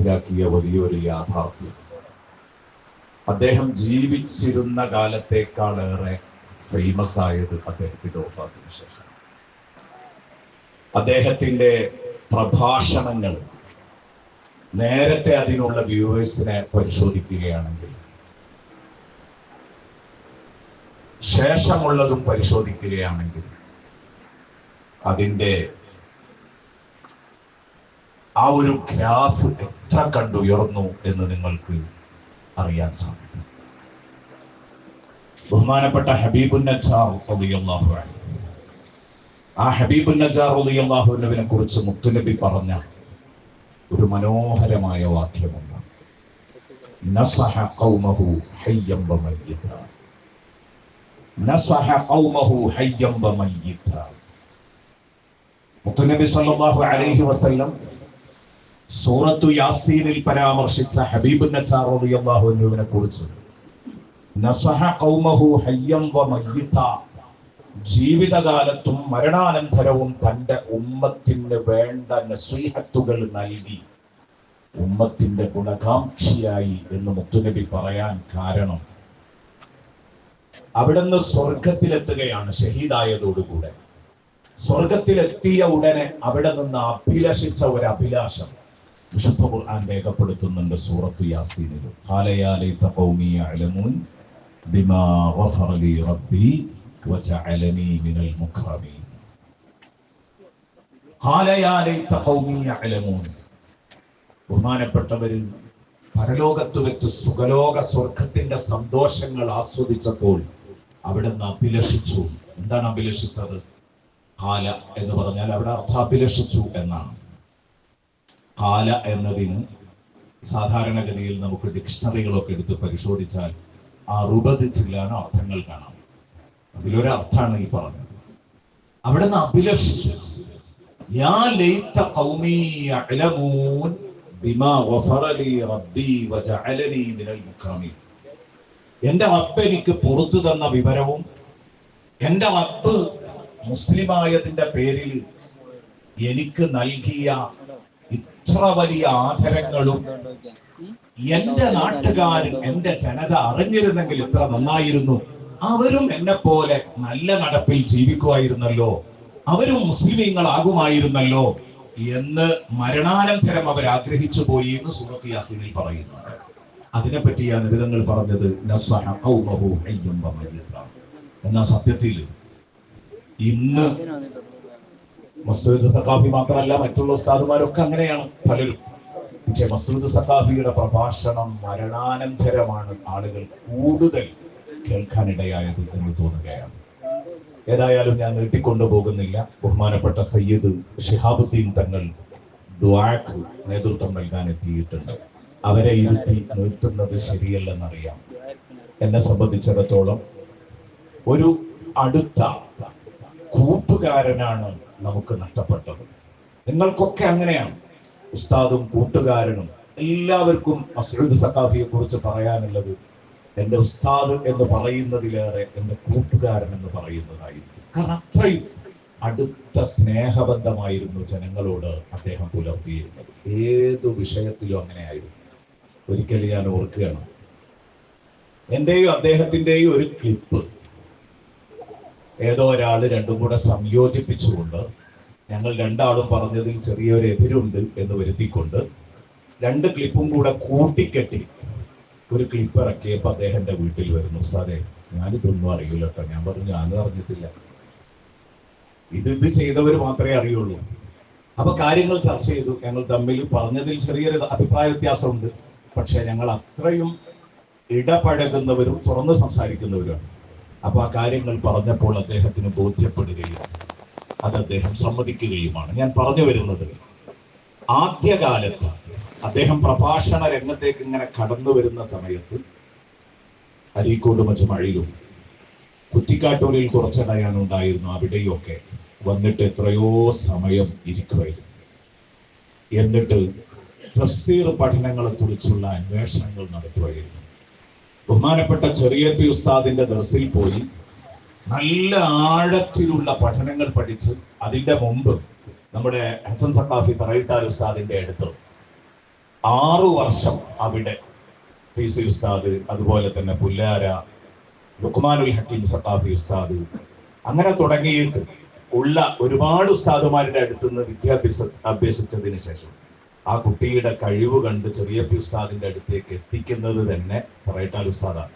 മനസ്സിലാക്കിയ വലിയൊരു യാഥാർത്ഥ്യം. അദ്ദേഹം ജീവിച്ചിരുന്ന കാലത്തേക്കാളേറെ ഫേമസ് ആയത് അദ്ദേഹത്തിന്റെ ഓഫാത്തിന് ശേഷം. അദ്ദേഹത്തിന്റെ പ്രഭാഷണങ്ങൾ നേരത്തെ അതിനുള്ള വ്യൂവേഴ്സിനെ പരിശോധിക്കുകയാണെങ്കിൽ ശേഷമുള്ളതും പരിശോധിക്കുകയാണെങ്കിൽ അതിന്റെ ആ ഒരു ഗ്രാഫ് എത്ര കണ്ടുയർന്നു എന്ന് നിങ്ങൾക്ക് അറിയാൻ സാധിക്കും. ബഹുമാനപ്പെട്ട ഹബീബുൻ നജാർ ആ ഹബീബുൻ കുറിച്ച് മുത്തുനബി പറഞ്ഞ ഒരു മനോഹരമായ വാക്യമുണ്ട്. നസഹ ഖൗമഹു നസഹ ഖൗമഹു മുത്തുനബി സല്ലല്ലാഹു അലൈഹി വസല്ലം സൂറത്തു യാസീനിൽ പരാമർശിച്ച ഹബീബ് അൻഹുവിനെ കുറിച്ച്. ജീവിതകാലത്തും മരണാനന്തരവും തന്റെ ഉമ്മത്തിന് വേണ്ട നസീഹത്തുകൾ നൽകി. ഉമ്മത്തിന്റെ ഗുണകാംക്ഷിയായി എന്ന് മുത്തുനബി പറയാൻ കാരണം. അവിടുന്ന് സ്വർഗത്തിലെത്തുകയാണ് ഷഹീദായതോടുകൂടെ. സ്വർഗത്തിലെത്തിയ ഉടനെ അവിടെ നിന്ന് അഭിലഷിച്ച ഒരു അഭിലാഷം. വിശുദ്ധ ഖുർആൻ രേഖപ്പെടുത്തുന്നുണ്ട് സൂറത്തു യാസീനിൽ. ബഹുമാനപ്പെട്ടവരിൽ പരലോകത്ത് വെച്ച് സുഖലോക സ്വർഗത്തിന്റെ സന്തോഷങ്ങൾ ആസ്വദിച്ചപ്പോൾ അവിടുന്ന് അഭിലഷിച്ചു. എന്താണ് അഭിലഷിച്ചത്? കാല എന്ന് പറഞ്ഞാൽ അവിടെ അർത്ഥം അഭിലഷിച്ചു എന്നാണ്. കാല എന്നതിന് സാധാരണഗതിയിൽ നമുക്ക് ഡിക്ഷണറികളൊക്കെ എടുത്ത് പരിശോധിച്ചാൽ അറുപത് ചില്ലാണ് അർത്ഥങ്ങൾ കാണാം. അതിലൊരു അർത്ഥമാണ് ഈ പറഞ്ഞത്. അവിടെ നിന്ന് അഭിലഷിച്ചു എന്റെ റബ്ബ് എനിക്ക് പുറത്തു തന്ന വിവരവും എന്റെ റബ്ബ് മുസ്ലിമായതിന്റെ പേരിൽ എനിക്ക് നൽകിയ ഇത്ര വലിയ ആദരങ്ങളും എന്റെ നാട്ടുകാരും എന്റെ ജനത അറിഞ്ഞിരുന്നെങ്കിൽ ഇത്ര നന്നായിരുന്നു. അവരും എന്നെ പോലെ നല്ല നടപ്പിൽ ജീവിക്കുമായിരുന്നല്ലോ. അവരും മുസ്ലിമീങ്ങളാകുമായിരുന്നല്ലോ എന്ന് മരണാനന്തരം അവർ ആഗ്രഹിച്ചു പോയി എന്ന് സൂറത്ത് യാസീനിൽ പറയുന്നു. അതിനെപ്പറ്റിയാണ് വിധങ്ങൾ പറഞ്ഞത്. എന്നാ സത്യത്തിൽ ഇന്ന് മസൂദ് സഖാഫി മാത്രമല്ല മറ്റുള്ള ഉസ്താദുമാരൊക്കെ അങ്ങനെയാണ് പലരും. പക്ഷെ മസൂദ് സഖാഫിയുടെ പ്രഭാഷണം മരണാനന്തരമാണ് ആളുകൾ കൂടുതൽ കേൾക്കാനിടയായത് എന്ന് തോന്നുകയാണ്. ഏതായാലും ഞാൻ നീട്ടിക്കൊണ്ടു പോകുന്നില്ല ബഹുമാനപ്പെട്ട സയ്യിദ് ഷിഹാബുദ്ദീൻ തങ്ങൾ ദ്വാക്ക് നേതൃത്വം നൽകാൻ എത്തിയിട്ടുണ്ട്. അവരെ ഇരുത്തി നീട്ടുന്നത് ശരിയല്ലെന്നറിയാം. എന്നെ സംബന്ധിച്ചിടത്തോളം ഒരു അടുത്ത കൂട്ടുകാരനാണ് നമുക്ക് നഷ്ടപ്പെട്ടത്. നിങ്ങൾക്കൊക്കെ അങ്ങനെയാണ്. ഉസ്താദും കൂട്ടുകാരനും എല്ലാവർക്കും അസ്രുദ് സഖാഫിയെ കുറിച്ച് പറയാനുള്ളത് എന്റെ ഉസ്താദ് എന്ന് പറയുന്നതിലേറെ എന്റെ കൂട്ടുകാരൻ എന്ന് പറയുന്നതായിരിക്കും. കാരണം അത്രയും അടുത്ത സ്നേഹബന്ധമായിരുന്നു ജനങ്ങളോട് അദ്ദേഹം പുലർത്തിയിരുന്നത്. ഏത് വിഷയത്തിലും അങ്ങനെയായിരുന്നു. ഒരിക്കൽ ഞാൻ ഓർക്കുകയാണ്. എന്റെയും അദ്ദേഹത്തിന്റെയും ഒരു ക്ലിപ്പ് ഏതോ ഒരാൾ രണ്ടും കൂടെ സംയോജിപ്പിച്ചുകൊണ്ട് ഞങ്ങൾ രണ്ടാളും പറഞ്ഞതിൽ ചെറിയൊരു എതിരുണ്ട് എന്ന് വരുത്തിക്കൊണ്ട് രണ്ട് ക്ലിപ്പും കൂടെ കൂട്ടിക്കെട്ടി ഒരു ക്ലിപ്പ് ഇറക്കിയപ്പോൾ അദ്ദേഹം എന്റെ വീട്ടിൽ വരുന്നു. സാറേ ഞാനിതൊന്നും അറിയില്ല കേട്ടോ. ഞാൻ പറഞ്ഞു ഞാനും അറിഞ്ഞിട്ടില്ല. ഇത് ഇത് ചെയ്തവർ മാത്രമേ അറിയുള്ളൂ. അപ്പൊ കാര്യങ്ങൾ ചർച്ച ചെയ്തു. ഞങ്ങൾ തമ്മിൽ പറഞ്ഞതിൽ ചെറിയൊരു അഭിപ്രായ വ്യത്യാസമുണ്ട്. പക്ഷെ ഞങ്ങൾ അത്രയും ഇടപഴകുന്നവരും തുറന്ന് സംസാരിക്കുന്നവരുമാണ്. അപ്പൊ ആ കാര്യങ്ങൾ പറഞ്ഞപ്പോൾ അദ്ദേഹത്തിന് ബോധ്യപ്പെടുകയും അത് അദ്ദേഹം സമ്മതിക്കുകയുമാണ്. ഞാൻ പറഞ്ഞു വരുന്നത് ആദ്യകാലത്ത് അദ്ദേഹം പ്രഭാഷണ രംഗത്തേക്ക് ഇങ്ങനെ കടന്നു വരുന്ന സമയത്ത് അരീക്കോട് മഴയിലും കുറ്റിക്കാട്ടൂരിൽ കുറച്ചടയാൻ ഉണ്ടായിരുന്നു. അവിടെയൊക്കെ വന്നിട്ട് എത്രയോ സമയം ഇരിക്കുമായിരുന്നു. എന്നിട്ട് തഫ്സീർ പഠനങ്ങളെ കുറിച്ചുള്ള അന്വേഷണങ്ങൾ നടത്തുമായിരുന്നു. ബഹുമാനപ്പെട്ട ചെറിയ പി ഉസ്താദിന്റെ ദർസിൽ പോയി നല്ല ആഴത്തിലുള്ള പഠനങ്ങൾ പഠിച്ച് അതിന്റെ മുമ്പ് നമ്മുടെ ഹസൻ സക്കാഫി പറയിട്ടാൽ ഉസ്താദിന്റെ അടുത്ത് ആറു വർഷം അവിടെ പി സി ഉസ്താദ് അതുപോലെ തന്നെ പുല്ലാര ലുക്മാനുൽ ഹക്കീം സത്താഫി ഉസ്താദ് അങ്ങനെ തുടങ്ങിയിട്ട് ഉള്ള ഒരുപാട് ഉസ്താദുമാരുടെ അടുത്ത് നിന്ന് വിദ്യാഭ്യാസ അഭ്യസിച്ചതിന് ശേഷം. ആ കുട്ടിയുടെ കഴിവ് കണ്ട് ചെറിയ പി ഉസ്താദിന്റെ അടുത്തേക്ക് എത്തിക്കുന്നത് തന്നെ പറയട്ടാൽ ഉസ്താദാണ്.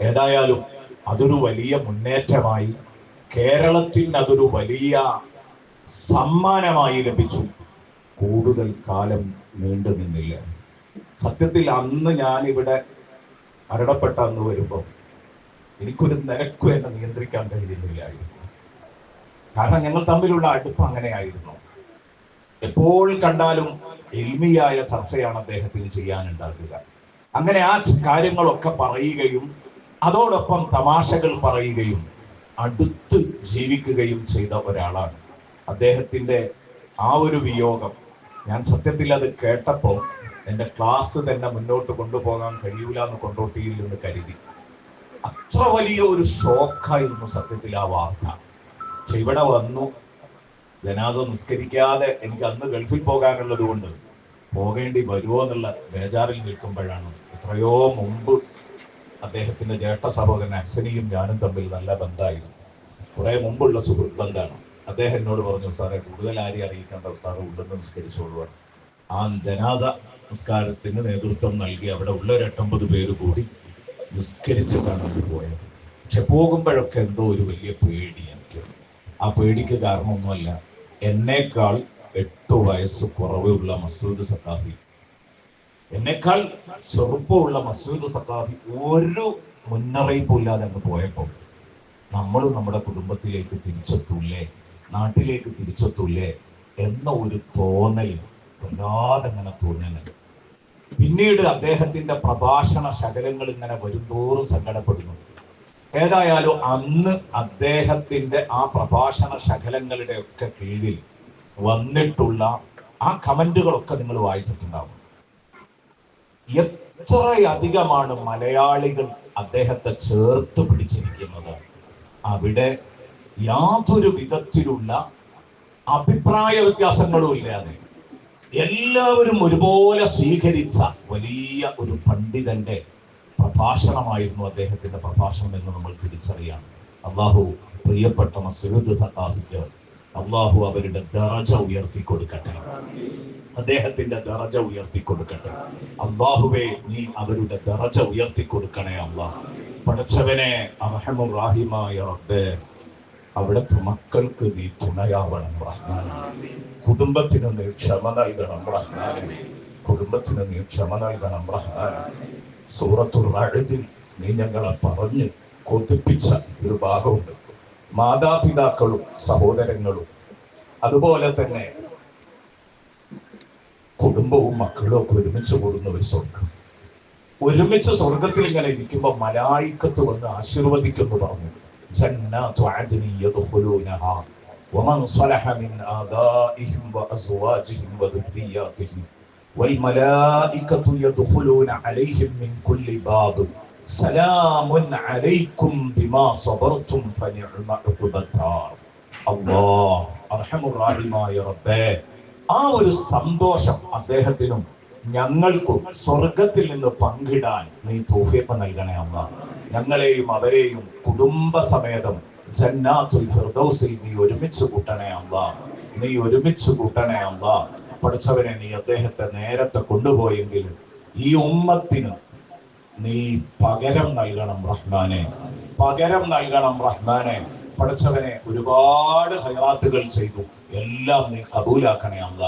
ഏതായാലും അതൊരു വലിയ മുന്നേറ്റമായി കേരളത്തിന് അതൊരു വലിയ സമ്മാനമായി ലഭിച്ചു. കൂടുതൽ കാലം നീണ്ടു നിന്നില്ല. സത്യത്തിൽ അന്ന് ഞാനിവിടെ മരണപ്പെട്ട അന്ന് വരുമ്പോൾ എനിക്കൊരു നിരക്കും എന്നെ നിയന്ത്രിക്കാൻ കഴിയുന്നില്ലായിരുന്നു. കാരണം ഞങ്ങൾ തമ്മിലുള്ള അടുപ്പ് അങ്ങനെയായിരുന്നു. എപ്പോൾ കണ്ടാലും എൽമിയായ ചർച്ചയാണ് അദ്ദേഹത്തിന് ചെയ്യാനുണ്ടാക്കുക അങ്ങനെ ആ കാര്യങ്ങളൊക്കെ പറയുകയും അതോടൊപ്പം തമാശകൾ പറയുകയും അടുത്ത് ജീവിക്കുകയും ചെയ്ത ഒരാളാണ്. അദ്ദേഹത്തിന്റെ ആ ഒരു വിയോഗം ഞാൻ സത്യത്തിൽ അത് കേട്ടപ്പോൾ എന്റെ ക്ലാസ് തന്നെ മുന്നോട്ട് കൊണ്ടുപോകാൻ കഴിയൂല എന്ന് കൊണ്ടോട്ടിയിൽ നിന്ന് കരുതി. അത്ര വലിയ ഒരു ഷോക്കായിരുന്നു സത്യത്തിൽ ആ വാർത്ത. പക്ഷെ ഇവിടെ വന്നു. ജനാസ നിസ്കരിക്കാതെ എനിക്ക് അന്ന് ഗൾഫിൽ പോകാനുള്ളത് കൊണ്ട് പോകേണ്ടി വരുമോ എന്നുള്ള ബേജാറിൽ നിൽക്കുമ്പോഴാണ് എത്രയോ മുമ്പ് അദ്ദേഹത്തിന്റെ ജേഷ്ഠ സഹോദരൻ അക്സനിയും ഞാനും തമ്മിൽ നല്ല ബന്ധമായിരുന്നു. കുറെ മുമ്പുള്ള സുഹൃത്ത് ബന്ധമാണ്. അദ്ദേഹം എന്നോട് പറഞ്ഞു സാറേ കൂടുതൽ ആരെയും അറിയിക്കേണ്ട സാറ് ഉണ്ടെന്ന് നിസ്കരിച്ചോളുവാണ് ആ ജനാസ നിസ്കാരത്തിന് നേതൃത്വം നൽകി അവിടെ ഉള്ള ഒരു എട്ടൊമ്പത് പേര് കൂടി നിസ്കരിച്ചിട്ടാണ് അവർ പോയത്. പക്ഷെ പോകുമ്പോഴൊക്കെ എന്തോ ഒരു വലിയ പേടി എനിക്ക്. ആ പേടിക്ക് കാരണമൊന്നുമല്ല. എന്നേക്കാൾ എട്ട് വയസ്സ് കുറവുള്ള മസൂദ് സഖാഫി. എന്നേക്കാൾ ചെറുപ്പമുള്ള മസൂദ് സഖാഫി ഒരു മുന്നറിയിപ്പും ഇല്ലാതെ അങ്ങ് പോയപ്പോൾ നമ്മൾ നമ്മുടെ കുടുംബത്തിലേക്ക് തിരിച്ചെത്തൂലേ നാട്ടിലേക്ക് തിരിച്ചെത്തൂലേ എന്ന ഒരു തോന്നൽ വല്ലാതെ അങ്ങനെ തോന്നലുണ്ട് പിന്നീട് അദ്ദേഹത്തിന്റെ പ്രഭാഷണ ശകലങ്ങൾ ഇങ്ങനെ വരുന്തോറും സങ്കടപ്പെടുന്നു. ഏതായാലും അന്ന് അദ്ദേഹത്തിന്റെ ആ പ്രഭാഷണ ശകലങ്ങളുടെ ഒക്കെ കീഴിൽ വന്നിട്ടുള്ള ആ കമന്റുകളൊക്കെ നിങ്ങൾ വായിച്ചിട്ടുണ്ടാവും. എത്രയധികമാണ് മലയാളികൾ അദ്ദേഹത്തെ ചേർത്ത് പിടിച്ചിരിക്കുന്നത്? അവിടെ യാതൊരു വിധത്തിലുള്ള അഭിപ്രായ വ്യത്യാസങ്ങളും ഇല്ലാതെ എല്ലാവരും ഒരുപോലെ സ്വീകരിച്ച വലിയ ഒരു പണ്ഡിതന്റെ പ്രഭാഷണമായിരുന്നു അദ്ദേഹത്തിന്റെ പ്രഭാഷണം എന്ന് നമ്മൾ തിരിച്ചറിയാം. അള്ളാഹു പ്രിയപ്പെട്ട സഖാഫിക്ക് അള്ളാഹു അവരുടെ ദറജ ഉയർത്തി കൊടുക്കട്ടെ അദ്ദേഹത്തിന്റെ ദറജ ഉയർത്തി കൊടുക്കട്ടെ അള്ളാഹുവെ നീ അവരുടെ ദറജ ഉയർത്തി കൊടുക്കണേ അള്ളാഹ് പഠിച്ചവനെ റാഹിമായ റബ്ബേ അവിടുത്തെ മക്കൾക്ക് നീ തുണയാവണം റഹ്മാനെ. കുടുംബത്തിന് നീ ക്ഷമ നൽകണം റഹ്മാനെ. കുടുംബത്തിന് നീ ക്ഷമ നൽകണം റഹ്മാനെ. സൂറത്തുൽ അഴുതിൽ നീ ഞങ്ങളെ പറഞ്ഞ് കൊതിപ്പിച്ച ഒരു ഭാഗമുണ്ട്. മാതാപിതാക്കളും സഹോദരങ്ങളും. അതുപോലെ തന്നെ കുടുംബവും മക്കളും ഒക്കെ ഒരുമിച്ച് കൂടുന്ന ഒരു സ്വർഗം ഒരുമിച്ച് സ്വർഗത്തിൽ ഇങ്ങനെ ഇരിക്കുമ്പോൾ മലായിക്കത്ത് വന്ന് ആശീർവദിക്കുന്നു പറഞ്ഞു ജന്നാത്തു അദ്നി യദ്ഖുലൂനഹ. വമൻ സ്വലഹ മിൻ ആദാഇഹിം والملائكة يدخلون عليهم من كل باب سلام عليكم بما صبرتم فنعم عقب الدار الله أرحم الراحمين يا ربي ആ ഒരു സന്തോഷം അദ്ദേഹത്തിനും ഞങ്ങൾക്കും സ്വർഗത്തിൽ നിന്ന് പങ്കിടാൻ നീ തോഫിയപ്പ നൽകണേ അമ്മ ഞങ്ങളെയും അവരെയും കുടുംബസമേതം ജന്നാത്തുൽ ഫിർദൗസിൽ നീ ഒരുമിച്ച് കൂട്ടണേ അമ്മ നീ ഒരുമിച്ച് കൂട്ടണേ അമ്മ പഠിച്ചവനെ നീ അദ്ദേഹത്തെ നേരത്തെ കൊണ്ടുപോയെങ്കിലും ഈ ഉമ്മത്തിന് നീ പകരം നൽകണം റഹ്മാനെ. പകരം നൽകണം റഹ്മാനെ. പഠിച്ചവനെ ഒരുപാട് ഹയാത്തുകൾ ചെയ്തു. എല്ലാം നീ കബൂലാക്കണേ അല്ല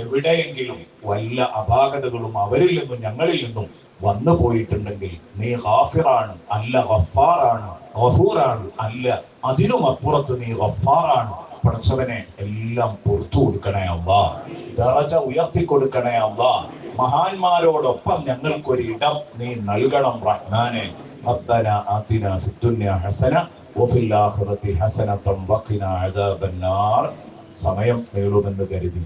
എവിടെയെങ്കിലും വല്ല അപാകതകളും അവരിൽ നിന്നും ഞങ്ങളിൽ നിന്നും വന്നു പോയിട്ടുണ്ടെങ്കിൽ നീ ഹാഫിറാണ് അല്ല ഗഫാറാണ് ഗഫൂറാണ് അല്ല അതിനും അപ്പുറത്ത് നീ ഗഫാറാണ്. പഠിച്ചവനെ എല്ലാം പുറത്തു കൊടുക്കണേ അല്ലാ ദറജ ഉയർത്തി കൊടുക്കണേ അല്ലാ മഹാന്മാരോടൊപ്പം ഞങ്ങൾക്കൊരു ഇടം നീ നൽകണം റഹ്മാനെ ربنا آتنا في الدنيا حسنة وفي الآخرة حسنة وقنا عذاب النار സമയം നീളുമെന്ന് കരുതി